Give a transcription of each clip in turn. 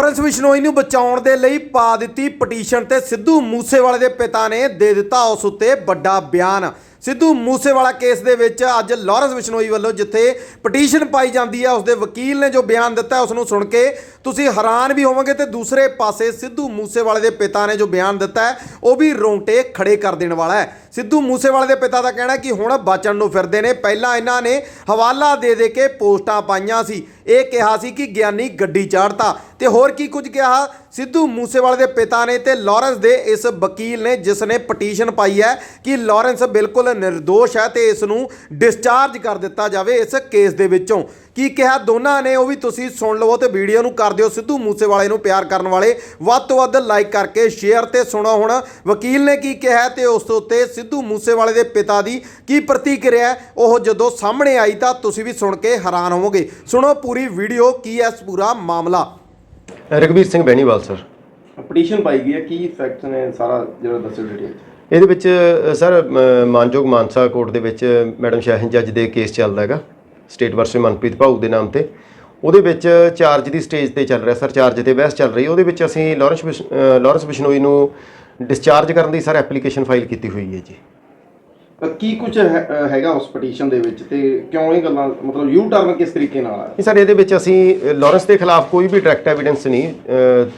Prince Bishnoi ਨੂੰ ਬਚਾਉਣ ਦੇ ਲਈ ਪਾ ਦਿੱਤੀ ਪਟੀਸ਼ਨ ਤੇ ਸਿੱਧੂ ਮੂਸੇਵਾਲੇ ਦੇ ਪਿਤਾ ਨੇ ਦੇ ਦਿੱਤਾ ਉਸ ਉੱਤੇ ਵੱਡਾ ਬਿਆਨ। ਸਿੱਧੂ ਮੂਸੇਵਾਲਾ ਕੇਸ ਦੇ ਵਿੱਚ ਅੱਜ ਲਾਰੈਂਸ ਬਿਸ਼ਨੋਈ ਵੱਲੋਂ ਜਿੱਥੇ ਪਟੀਸ਼ਨ ਪਾਈ ਜਾਂਦੀ ਹੈ ਉਸਦੇ ਵਕੀਲ ਨੇ ਜੋ ਬਿਆਨ ਦਿੱਤਾ ਹੈ ਉਸ ਨੂੰ ਸੁਣ ਕੇ ਤੁਸੀਂ ਹੈਰਾਨ ਵੀ ਹੋਵੋਗੇ ਤੇ ਦੂਸਰੇ ਪਾਸੇ ਸਿੱਧੂ ਮੂਸੇਵਾਲੇ ਦੇ ਪਿਤਾ ਨੇ ਜੋ ਬਿਆਨ ਦਿੱਤਾ ਹੈ, ਉਹ ਵੀ ਰੋਂਟੇ ਖੜੇ ਕਰ ਦੇਣ ਵਾਲਾ ਹੈ। ਸਿੱਧੂ ਮੂਸੇਵਾਲੇ ਦੇ ਪਿਤਾ ਦਾ ਕਹਿਣਾ ਕਿ ਹੁਣ ਬਚਣ ਨੂੰ ਫਿਰਦੇ ਨੇ। ਪਹਿਲਾਂ ਇਹਨਾਂ ਨੇ ਹਵਾਲਾ ਦੇ ਦੇ ਕੇ ਪੋਸਟਾਂ ਪਾਈਆਂ ਸੀ। ਇਹ ਕਿਹਾ ਸੀ ਕਿ ਗਿਆਨੀ ਗੱਡੀ ਚਾੜਤਾ। ਤੇ ਹੋਰ ਕੀ ਕੁਝ ਕਿਹਾ? ਸਿੱਧੂ ਮੂਸੇਵਾਲੇ ਦੇ ਪਿਤਾ ਨੇ ਤੇ ਲਾਰੈਂਸ ਦੇ ਇਸ ਵਕੀਲ ਨੇ, ਜਿਸ ਨੇ ਪਟੀਸ਼ਨ ਪਾਈ ਹੈ ਕਿ ਲਾਰੈਂਸ ਬਿਲਕੁਲ ਨਿਰਦੋਸ਼ ਹੈ ਤੇ ਇਸ ਨੂੰ ਡਿਸਚਾਰਜ ਕਰ ਦਿੱਤਾ ਜਾਵੇ ਇਸ ਕੇਸ ਦੇ ਵਿੱਚੋਂ। ਕੀ ਕਿਹਾ ਦੋਨਾਂ ਨੇ, ਉਹ ਵੀ ਤੁਸੀਂ ਸੁਣ ਲਵੋ ਤੇ ਵੀਡੀਓ ਨੂੰ ਕਰ ਦਿਓ। ਸਿੱਧੂ ਮੂਸੇਵਾਲੇ ਨੂੰ ਪਿਆਰ ਕਰਨ ਵਾਲੇ ਵੱਧ ਤੋਂ ਵੱਧ ਲਾਈਕ ਕਰਕੇ ਸ਼ੇਅਰ ਤੇ ਸੁਣੋ ਹੁਣ। ਵਕੀਲ ਨੇ ਕੀ ਕਿਹਾ ਤੇ ਉਸ ਤੋਂ ਉੱਤੇ ਸਿੱਧੂ ਮੂਸੇਵਾਲੇ ਦੇ ਪਿਤਾ ਦੀ ਕੀ ਪ੍ਰਤੀਕਿਰਿਆ ਉਹ ਜਦੋਂ ਸਾਹਮਣੇ ਆਈ ਤਾਂ ਤੁਸੀਂ ਵੀ ਸੁਣ ਕੇ ਹੈਰਾਨ ਹੋਵੋਗੇ। ਸੁਣੋ ਪੂਰੀ ਵੀਡੀਓ, ਕੀ ਹੈ ਪੂਰਾ ਮਾਮਲਾ। ਰਗਵੀਰ ਸਿੰਘ ਬੈਣੀਵਾਲ ਸਰ। ਪਟੀਸ਼ਨ ਪਾਈ ਗਈ ਹੈ ਕੀ ਫੈਕਟਸ ਨੇ ਸਾਰਾ ਜਿਹੜਾ ਦੱਸਿਓ ਡਿਟੇਲ ਇਹਦੇ ਵਿੱਚ ਅ, ਸਰ ਮ- ਮਾਨਯੋਗ ਮਾਨਸਾ ਕੋਰਟ ਦੇ ਵਿੱਚ ਮੈਡਮ ਸ਼ਾਹਨ ਜੱਜ ਦੇ ਕੇਸ ਚੱਲਦਾ ਹੈਗਾ ਸਟੇਟ ਵਰਸਸ ਮਨਪ੍ਰੀਤ ਭਾਊ ਦੇ ਨਾਮ ਤੇ। ਉਹਦੇ ਵਿੱਚ ਚਾਰਜ ਦੀ ਸਟੇਜ ਤੇ ਚੱਲ ਰਿਹਾ ਸਰ ਚਾਰਜ ਤੇ ਬਹਿਸ ਚੱਲ ਰਹੀ ਉਹਦੇ ਵਿੱਚ ਅਸੀਂ ਲਾਰੈਂਸ ਬਿਸ਼- ਅ, ਲਾਰੈਂਸ ਬਿਸ਼ਨੋਈ ਨੂੰ ਡਿਸਚਾਰਜ ਕਰਨ ਦੀ ਸਰ ਐਪਲੀਕੇਸ਼ਨ ਫਾਈਲ ਕੀਤੀ ਹੋਈ ਹੈ ਜੀ। ਕੀ ਕੁਝ ਹੈਗਾ ਉਸ ਪਟੀਸ਼ਨ ਦੇ ਵਿੱਚ ਤੇ ਕਿਉਂ ਇਹ ਗੱਲਾਂ ਮਤਲਬ ਯੂ ਟਰਨ ਕਿਸ ਤਰੀਕੇ ਨਾਲ ਆਇਆ? ਨਹੀਂ ਸਰ ਇਹਦੇ ਵਿੱਚ ਅਸੀਂ ਲਾਰੈਂਸ ਦੇ ਖਿਲਾਫ ਕੋਈ ਵੀ ਡਾਇਰੈਕਟ ਐਵੀਡੈਂਸ ਨਹੀਂ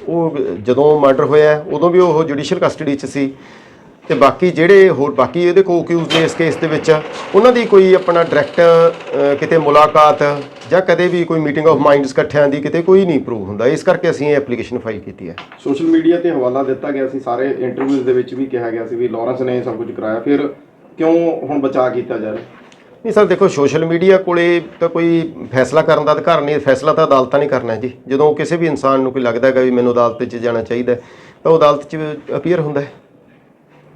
ਉਹ ਜਦੋਂ ਮਰਡਰ ਹੋਇਆ ਉਦੋਂ ਵੀ ਉਹ ਜੁਡੀਸ਼ੀਅਲ ਕਸਟਡੀ 'ਚ ਸੀ ਤੇ ਬਾਕੀ ਜਿਹੜੇ ਹੋਰ ਬਾਕੀ ਇਹਦੇ ਕੋ ਅਕਿਊਜ਼ ਨੇ ਇਸ ਕੇਸ ਦੇ ਵਿੱਚ ਉਹਨਾਂ ਦੀ ਕੋਈ ਆਪਣਾ ਡਾਇਰੈਕਟ ਕਿਤੇ ਮੁਲਾਕਾਤ ਜਾਂ ਕਦੇ ਵੀ ਕੋਈ ਮੀਟਿੰਗ ਆਫ ਮਾਈਂਡਸ ਇਕੱਠਿਆਂ ਦੀ ਕਿਤੇ ਕੋਈ ਨਹੀਂ ਪ੍ਰੂਵ ਹੁੰਦਾ। ਇਸ ਕਰਕੇ ਅਸੀਂ ਇਹ ਐਪਲੀਕੇਸ਼ਨ ਫਾਈਲ ਕੀਤੀ ਹੈ। ਸੋਸ਼ਲ ਮੀਡੀਆ ਤੇ ਹਵਾਲਾ ਦਿੱਤਾ ਗਿਆ ਸੀ ਸਾਰੇ ਇੰਟਰਵਿਊਜ਼ ਦੇ ਵਿੱਚ ਵੀ ਕਿਹਾ ਗਿਆ ਸੀ ਵੀ ਲਾਰੈਂਸ ਨੇ ਸਭ ਕੁਝ ਕਰਾਇਆ ਫਿਰ ਕਿਉਂ ਹੁਣ ਬਚਾ ਕੀਤਾ ਜਾ ਰਿਹਾ? ਨਹੀਂ ਸਰ ਦੇਖੋ ਸੋਸ਼ਲ ਮੀਡੀਆ ਕੋਲੇ ਤਾਂ ਕੋਈ ਫੈਸਲਾ ਕਰਨ ਦਾ ਅਧਿਕਾਰ ਨਹੀਂ ਫੈਸਲਾ ਤਾਂ ਅਦਾਲਤਾਂ ਨੇ ਕਰਨਾ ਹੈ ਜੀ। ਜਦੋਂ ਕਿਸੇ ਵੀ ਇਨਸਾਨ ਨੂੰ ਕੋਈ ਲੱਗਦਾ ਹੈਗਾ ਵੀ ਮੈਨੂੰ ਅਦਾਲਤ 'ਚ ਜਾਣਾ ਚਾਹੀਦਾ ਹੈ, ਤਾਂ ਉਹ ਅਦਾਲਤ 'ਚ ਅਪੀਅਰ ਹੁੰਦਾ ਹੈ।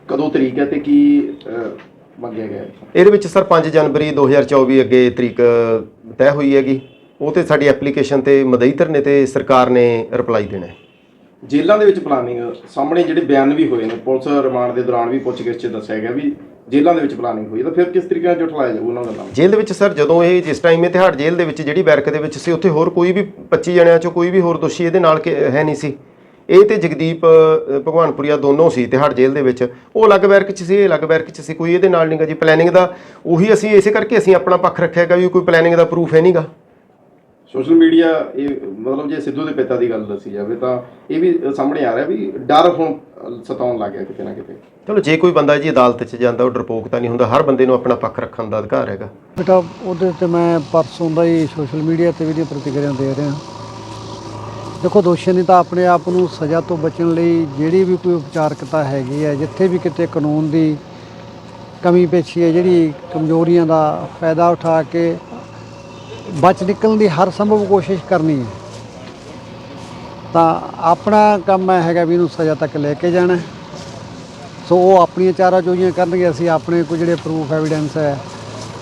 ਕਦੋਂ ਤਰੀਕ ਹੈ ਤੇ ਕੀ ਅਹ, ਮੰਗਿਆ ਗਿਆ ਹੈ? ਇਹਦੇ ਵਿੱਚ ਸਰ 5 ਜਨਵਰੀ 2024 ਅੱਗੇ ਤਰੀਕ ਤੈਅ ਹੋਈ ਹੈਗੀ। ਉਹ ਤੇ ਸਾਡੀ ਐਪਲੀਕੇਸ਼ਨ ਤੇ ਮਦਈ ਧਰਨੇ ਤੇ ਸਰਕਾਰ ਨੇ ਰਿਪਲਾਈ ਦੇਣਾ ਹੈ। ਜੇਲ੍ਹਾਂ ਦੇ ਵਿੱਚ ਪਲਾਨਿੰਗ ਸਾਹਮਣੇ ਜਿਹੜੇ ਬਿਆਨ ਵੀ ਹੋਏ ਨੇ ਪੁਲਿਸ ਰਿਮਾਂਡ ਦੇ ਦੌਰਾਨ ਵੀ ਪੁੱਛਗਿੱਛ 'ਚ ਦੱਸਿਆ ਗਿਆ ਵੀ ਜੇਲ੍ਹਾਂ ਦੇ ਵਿੱਚ ਪਲਾਨਿੰਗ ਹੋਈ ਤਾਂ ਫਿਰ ਕਿਸ ਤਰੀਕੇ ਨਾਲ ਜੁਠਲਾਇਆ ਜਾਊ ਉਹਨਾਂ ਦਾ ਨਾਮ? ਜੇਲ੍ਹ ਦੇ ਵਿੱਚ ਸਰ ਜਦੋਂ ਇਹ ਜਿਸ ਟਾਈਮ ਇਹ ਤਿਹਾੜ ਜੇਲ੍ਹ ਦੇ ਵਿੱਚ ਜਿਹੜੀ ਬੈਰਕ ਦੇ ਵਿੱਚ ਸੀ ਉੱਥੇ ਹੋਰ ਕੋਈ ਵੀ 25 ਜਣਿਆਂ ਚੋਂ ਕੋਈ ਵੀ ਹੋਰ ਦੋਸ਼ੀ ਇਹਦੇ ਨਾਲ ਕਿ- ਹੈ ਨਹੀਂ ਸੀ। ਇਹ ਤੇ ਜਗਦੀਪ ਅ, ਭਗਵਾਨਪੁਰੀਆ ਦੋਨੋਂ ਸੀ ਤਿਹਾੜ ਜੇਲ੍ਹ ਦੇ ਵਿੱਚ। ਉਹ ਅਲੱਗ ਬੈਰਕ 'ਚ ਸੀ ਇਹ ਅਲੱਗ ਬੈਰਕ 'ਚ ਸੀ ਕੋਈ ਇਹਦੇ ਨਾਲ ਨਹੀਂਗਾ ਜੀ। ਪਲੈਨਿੰਗ ਦਾ ਉਹੀ ਅਸੀਂ ਇਸੇ ਕਰਕੇ ਅਸੀਂ ਆਪਣਾ ਪੱਖ ਰੱਖਿਆ ਹੈਗਾ ਵੀ ਕੋਈ ਪਲੈਨਿੰਗ ਦਾ ਪ੍ਰੂਫ ਹੈ ਨਹੀਂਗਾ ਸੋਸ਼ਲ ਮੀਡੀਆ ਇਹ ਮਤਲਬ ਜੇ ਸਿੱਧੂ ਦੇ ਪਿਤਾ ਦੀ ਗੱਲ ਦੱਸੀ ਜਾਵੇ ਤਾਂ ਇਹ ਵੀ ਸਾਹਮਣੇ ਆ ਰਿਹਾ ਵੀ ਡਰ ਹੁਣ ਸਤਾਉਣ ਲੱਗ ਗਿਆ ਕਿਤੇ ਨਾ ਕਿਤੇ। ਚਲੋ ਜੇ ਕੋਈ ਬੰਦਾ ਜੀ ਅਦਾਲਤ 'ਚ ਜਾਂਦਾ ਉਹ ਡਰਪੋਕ ਤਾਂ ਨਹੀਂ ਹੁੰਦਾ ਹਰ ਬੰਦੇ ਨੂੰ ਆਪਣਾ ਪੱਖ ਰੱਖਣ ਦਾ ਅਧਿਕਾਰ ਹੈਗਾ। ਬੇਟਾ ਉਹਦੇ ਤੇ ਮੈਂ ਪਰਸੋਂ ਦਾ ਹੀ ਸੋਸ਼ਲ ਮੀਡੀਆ ਤੇ ਵੀ ਦੀਆਂ ਪ੍ਰਤੀਕਿਰਿਆ ਦੇ ਰਿਹਾ। ਦੇਖੋ ਦੋਸ਼ੀ ਨੇ ਤਾਂ ਆਪਣੇ ਆਪ ਨੂੰ ਸਜ਼ਾ ਤੋਂ ਬਚਣ ਲਈ ਜਿਹੜੀ ਵੀ ਕੋਈ ਉਪਚਾਰਕਤਾ ਹੈਗੀ ਹੈ ਜਿੱਥੇ ਵੀ ਕਿਤੇ ਕਾਨੂੰਨ ਦੀ ਕਮੀ ਪੇਸ਼ੀ ਹੈ ਜਿਹੜੀ ਕਮਜ਼ੋਰੀਆਂ ਦਾ ਫਾਇਦਾ ਉਠਾ ਕੇ ਬਚ ਨਿਕਲਣ ਦੀ ਹਰ ਸੰਭਵ ਕੋਸ਼ਿਸ਼ ਕਰਨੀ ਹੈ। ਤਾਂ ਆਪਣਾ ਕੰਮ ਇਹ ਹੈਗਾ ਵੀ ਇਹਨੂੰ ਸਜ਼ਾ ਤੱਕ ਲੈ ਕੇ ਜਾਣਾ। ਸੋ ਉਹ ਆਪਣੀਆਂ ਚਾਰਾ ਚੋਰੀਆਂ ਕਰਨਗੇ ਅਸੀਂ ਆਪਣੇ ਕੋਈ ਜਿਹੜੇ ਪ੍ਰੂਫ ਐਵੀਡੈਂਸ ਹੈ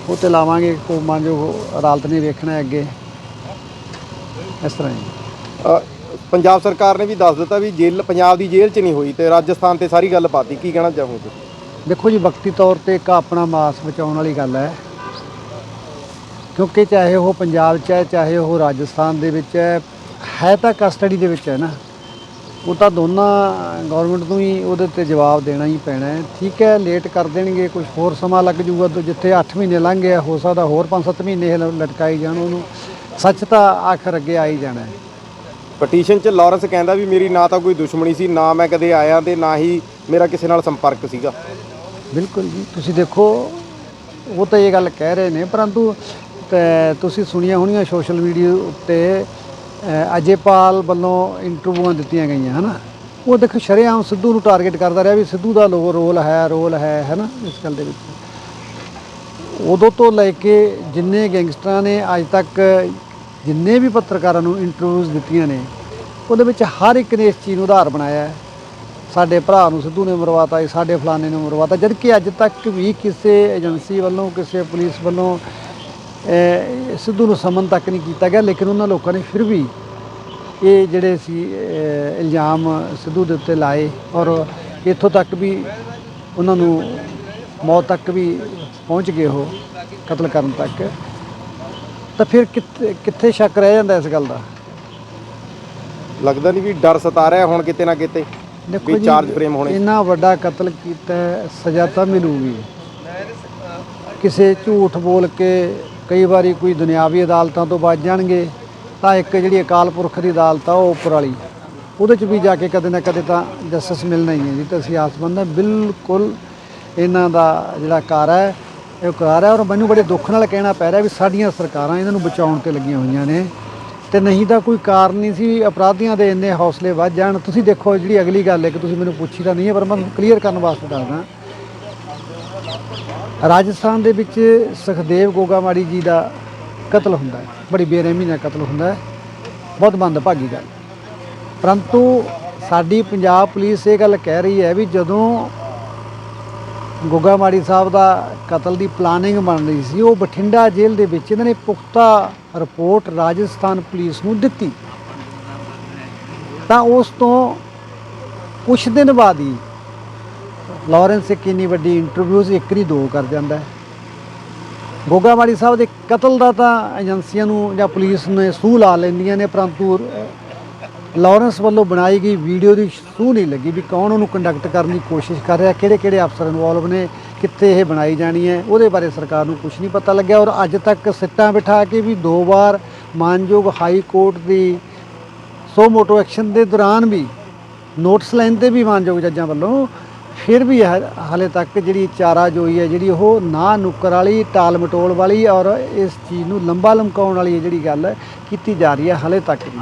ਉਹ ਤੇ ਲਾਵਾਂਗੇ ਕੋ ਮੰਨ ਜੋ ਅਦਾਲਤ ਨੇ ਵੇਖਣਾ ਅੱਗੇ। ਇਸ ਤਰ੍ਹਾਂ ਹੀ। ਪੰਜਾਬ ਸਰਕਾਰ ਨੇ ਵੀ ਦੱਸ ਦਿੱਤਾ ਵੀ ਜੇਲ੍ਹ ਪੰਜਾਬ ਦੀ ਜੇਲ੍ਹ 'ਚ ਨਹੀਂ ਹੋਈ ਤੇ ਰਾਜਸਥਾਨ ਤੇ ਸਾਰੀ ਗੱਲ ਪਾਤੀ ਕੀ ਕਹਿਣਾ ਚਾਹੋਗੇ? ਦੇਖੋ ਜੀ ਵਕਤੀ ਤੌਰ ਤੇ ਇੱਕ ਆਪਣਾ ਮਾਸ ਬਚਾਉਣ ਵਾਲੀ ਗੱਲ ਹੈ। ਕਿਉਂਕਿ ਚਾਹੇ ਉਹ ਪੰਜਾਬ 'ਚ ਹੈ ਚਾਹੇ ਉਹ ਰਾਜਸਥਾਨ ਦੇ ਵਿੱਚ ਹੈ ਹੈ ਤਾਂ ਕਸਟਡੀ ਦੇ ਵਿੱਚ ਹੈ ਨਾ। ਉਹ ਤਾਂ ਦੋਨਾਂ ਗਵਰਨਮੈਂਟ ਨੂੰ ਹੀ ਉਹਦੇ ਤੇ ਜਵਾਬ ਦੇਣਾ ਹੀ ਪੈਣਾ ਹੈ। ਠੀਕ ਹੈ ਲੇਟ ਕਰ ਦੇਣਗੇ ਕੁਝ ਹੋਰ ਸਮਾਂ ਲੱਗ ਜਾਊਗਾ ਤਾਂ ਜਿੱਥੇ 8 ਮਹੀਨੇ ਲੰਘ ਗਿਆ ਹੋ ਸਕਦਾ ਹੋਰ 5-7 ਮਹੀਨੇ ਲਟਕਾਈ ਜਾਣ ਉਹਨੂੰ। ਸੱਚ ਤਾਂ ਆਖਰ ਅੱਗੇ ਆ ਹੀ ਜਾਣਾ ਹੈ। ਪਟੀਸ਼ਨ 'ਚ ਲਾਰੈਂਸ ਕਹਿੰਦਾ ਵੀ ਮੇਰੀ ਨਾ ਤਾਂ ਕੋਈ ਦੁਸ਼ਮਣੀ ਸੀ ਨਾ ਮੈਂ ਕਦੇ ਆਇਆ ਤੇ ਨਾ ਹੀ ਮੇਰਾ ਕਿਸੇ ਨਾਲ ਸੰਪਰਕ ਸੀਗਾ। ਬਿਲਕੁਲ ਜੀ ਤੁਸੀਂ ਦੇਖੋ ਉਹ ਤਾਂ ਇਹ ਗੱਲ ਕਹਿ ਰਹੇ ਨੇ ਪਰੰਤੂ ਤੇ ਤੁਸੀਂ ਸੁਣੀਆਂ ਹੋਣੀਆਂ ਸੋਸ਼ਲ ਮੀਡੀਆ ਉੱਤੇ ਅ, ਅਜੇਪਾਲ ਵੱਲੋਂ ਇੰਟਰਵਿਊਆਂ ਦਿੱਤੀਆਂ ਗਈਆਂ ਹਨਾ? ਉਹ ਦੇਖੋ ਸ਼ਰੇਆਮ ਸਿੱਧੂ ਨੂੰ ਟਾਰਗੇਟ ਕਰਦਾ ਰਿਹਾ ਵੀ ਸਿੱਧੂ ਦਾ ਲੋ ਰੋਲ ਹੈ ਰੋਲ ਹੈ ਹਨਾ ਇਸ ਗੱਲ ਦੇ ਵਿੱਚ। ਉਦੋਂ ਤੋਂ ਲੈ ਕੇ ਜਿੰਨੇ ਗੈਂਗਸਟਰਾਂ ਨੇ ਅੱਜ ਤੱਕ ਜਿੰਨੇ ਵੀ ਪੱਤਰਕਾਰਾਂ ਨੂੰ ਇੰਟਰਵਿਊਜ਼ ਦਿੱਤੀਆਂ ਨੇ ਉਹਦੇ ਵਿੱਚ ਹਰ ਇੱਕ ਨੇ ਇਸ ਚੀਜ਼ ਨੂੰ ਆਧਾਰ ਬਣਾਇਆ ਸਾਡੇ ਭਰਾ ਨੂੰ ਸਿੱਧੂ ਨੇ ਮਰਵਾਤਾ ਜੀ ਸਾਡੇ ਫਲਾਣੇ ਨੂੰ ਮਰਵਾਤਾ ਜਦ ਕਿ ਅੱਜ ਤੱਕ ਵੀ ਕਿਸੇ ਏਜੰਸੀ ਵੱਲੋਂ ਕਿਸੇ ਪੁਲਿਸ ਵੱਲੋਂ ਸਿੱਧੂ ਨੂੰ ਸਮਨ ਤੱਕ ਨਹੀਂ ਕੀਤਾ ਗਿਆ ਲੇਕਿਨ ਉਹਨਾਂ ਲੋਕਾਂ ਨੇ ਫਿਰ ਵੀ ਇਹ ਜਿਹੜੇ ਸੀ ਇਲਜ਼ਾਮ ਸਿੱਧੂ ਦੇ ਉੱਤੇ ਲਾਏ ਔਰ ਇੱਥੋਂ ਤੱਕ ਵੀ ਉਹਨਾਂ ਨੂੰ ਮੌਤ ਤੱਕ ਵੀ ਪਹੁੰਚ ਗਏ ਉਹ ਕਤਲ ਕਰਨ ਤੱਕ। ਤਾਂ ਫਿਰ ਕਿੱਥੇ ਸ਼ੱਕ ਰਹਿ ਜਾਂਦਾ ਇਸ ਗੱਲ ਦਾ? ਲੱਗਦਾ ਨਹੀਂ ਵੀ ਡਰ ਸਤਾ ਰਿਹਾ ਹੁਣ ਕਿਤੇ ਨਾ ਕਿਤੇ ਵੀ ਚਾਰਜ ਫਰੇਮ ਹੋਣੇ। ਇੰਨਾ ਵੱਡਾ ਕਤਲ ਕੀਤਾ ਸਜ਼ਾ ਤਾਂ ਮਿਲੂਗੀ। ਕਿਸੇ ਝੂਠ ਬੋਲ ਕੇ ਕਈ ਵਾਰੀ ਕੋਈ ਦੁਨਿਆਵੀ ਅਦਾਲਤਾਂ ਤੋਂ ਬਚ ਜਾਣਗੇ, ਤਾਂ ਇੱਕ ਜਿਹੜੀ ਅਕਾਲ ਪੁਰਖ ਦੀ ਅਦਾਲਤ ਆ, ਉਹ ਉੱਪਰ ਵਾਲੀ। ਉਹਦੇ 'ਚ ਵੀ ਜਾ ਕੇ ਕਦੇ ਨਾ ਕਦੇ ਤਾਂ ਜਸਟਿਸ ਮਿਲਣਾ ਹੀ ਹੈ ਜੀ। ਤਾਂ ਅਸੀਂ ਆਸਮੰਦ ਹਾਂ ਬਿਲਕੁਲ ਇਹਨਾਂ ਦਾ ਜਿਹੜਾ ਕਾਰ ਹੈ, ਇਹ ਕਾਰ ਹੈ ਔਰ ਮੈਨੂੰ ਬੜੇ ਦੁੱਖ ਨਾਲ ਕਹਿਣਾ ਪੈ ਰਿਹਾ ਵੀ ਸਾਡੀਆਂ ਸਰਕਾਰਾਂ ਇਹਨਾਂ ਨੂੰ ਬਚਾਉਣ ਤੇ ਲੱਗੀਆਂ ਹੋਈਆਂ ਨੇ। ਤੇ ਨਹੀਂ ਤਾਂ ਕੋਈ ਕਾਰਨ ਨਹੀਂ ਸੀ ਵੀ ਅਪਰਾਧੀਆਂ ਦੇ ਇੰਨੇ ਹੌਸਲੇ ਵੱਧ ਜਾਣ। ਤੁਸੀਂ ਦੇਖੋ ਜਿਹੜੀ ਅਗਲੀ ਗੱਲ ਹੈ ਕਿ ਤੁਸੀਂ ਮੈਨੂੰ ਪੁੱਛੀ ਤਾਂ ਨਹੀਂ ਹੈ, ਪਰ ਮੈਂ ਕਲੀਅਰ ਕਰਨ ਵਾਸਤੇ ਦੱਸਦਾ। ਰਾਜਸਥਾਨ ਦੇ ਵਿੱਚ ਸੁਖਦੇਵ ਗੋਗਾਮਾੜੀ ਜੀ ਦਾ ਕਤਲ ਹੁੰਦਾ ਹੈ। ਬੜੀ ਬੇਰਹਿਮੀ ਨਾਲ ਕਤਲ ਹੁੰਦਾ ਹੈ। ਬਹੁਤ ਮੰਦਭਾਗੀ ਗੱਲ। ਪਰੰਤੂ ਸਾਡੀ ਪੰਜਾਬ ਪੁਲਿਸ ਇਹ ਗੱਲ ਕਹਿ ਰਹੀ ਹੈ ਵੀ ਜਦੋਂ ਗੋਗਾਮਾੜੀ ਸਾਹਿਬ ਦਾ ਕਤਲ ਦੀ ਪਲਾਨਿੰਗ ਬਣ ਰਹੀ ਸੀ, ਉਹ ਬਠਿੰਡਾ ਜੇਲ੍ਹ ਦੇ ਵਿੱਚ ਇਹਨਾਂ ਨੇ ਪੁਖਤਾ ਰਿਪੋਰਟ ਰਾਜਸਥਾਨ ਪੁਲਿਸ ਨੂੰ ਦਿੱਤੀ। ਤਾਂ ਉਸ ਤੋਂ ਕੁਝ ਦਿਨ ਬਾਅਦ ਹੀ ਲਾਰੈਂਸ ਇੱਕ ਇੰਨੀ ਵੱਡੀ ਇੰਟਰਵਿਊਜ਼ ਇੱਕ ਨਹੀਂ ਦੋ ਕਰ ਜਾਂਦਾ ਹੈ। ਗੋਗਾਮਾੜੀ ਸਾਹਿਬ ਦੇ ਕਤਲ ਦਾ ਤਾਂ ਏਜੰਸੀਆਂ ਨੂੰ ਜਾਂ ਪੁਲਿਸ ਨੇ ਸੂਹ ਲਾ ਲੈਂਦੀਆਂ ਨੇ, ਪਰੰਤੂ ਲਾਰੈਂਸ ਵੱਲੋਂ ਬਣਾਈ ਗਈ ਵੀਡੀਓ ਦੀ ਸੂਹ ਨਹੀਂ ਲੱਗੀ ਵੀ ਕੌਣ ਉਹਨੂੰ ਕੰਡਕਟ ਕਰਨ ਦੀ ਕੋਸ਼ਿਸ਼ ਕਰ ਰਿਹਾ ਕਿਹੜੇ ਕਿਹੜੇ ਅਫਸਰ ਇਨਵੋਲਵ ਨੇ, ਕਿੱਥੇ ਇਹ ਬਣਾਈ ਜਾਣੀ ਹੈ, ਉਹਦੇ ਬਾਰੇ ਸਰਕਾਰ ਨੂੰ ਕੁਝ ਨਹੀਂ ਪਤਾ ਲੱਗਿਆ। ਔਰ ਅੱਜ ਤੱਕ ਸਿੱਟਾਂ ਬਿਠਾ ਕੇ ਵੀ ਦੋ ਵਾਰ ਮਾਨਯੋਗ ਹਾਈ ਕੋਰਟ ਦੀ ਸੋ ਮੋਟੋ ਐਕਸ਼ਨ ਦੇ ਦੌਰਾਨ ਵੀ, ਨੋਟਿਸ ਲੈਣ ਤੇ ਵੀ ਮਾਨਯੋਗ ਜੱਜਾਂ ਵੱਲੋਂ ਫਿਰ ਵੀ ਹ- ਹਾਲੇ ਤੱਕ ਜਿਹੜੀ ਚਾਰਾ ਜੋਈ ਹੈ, ਜਿਹੜੀ ਉਹ ਨਾ ਨੁੱਕਰ ਵਾਲੀ, ਟਾਲ ਮਟੋਲ ਵਾਲੀ ਔਰ ਇਸ ਚੀਜ਼ ਨੂੰ ਲੰਬਾ ਲਮਕਾਉਣ ਵਾਲੀ ਇਹ ਜਿਹੜੀ ਗੱਲ ਕੀਤੀ ਜਾ ਰਹੀ ਹੈ ਹਾਲੇ ਤੱਕ ਵੀ।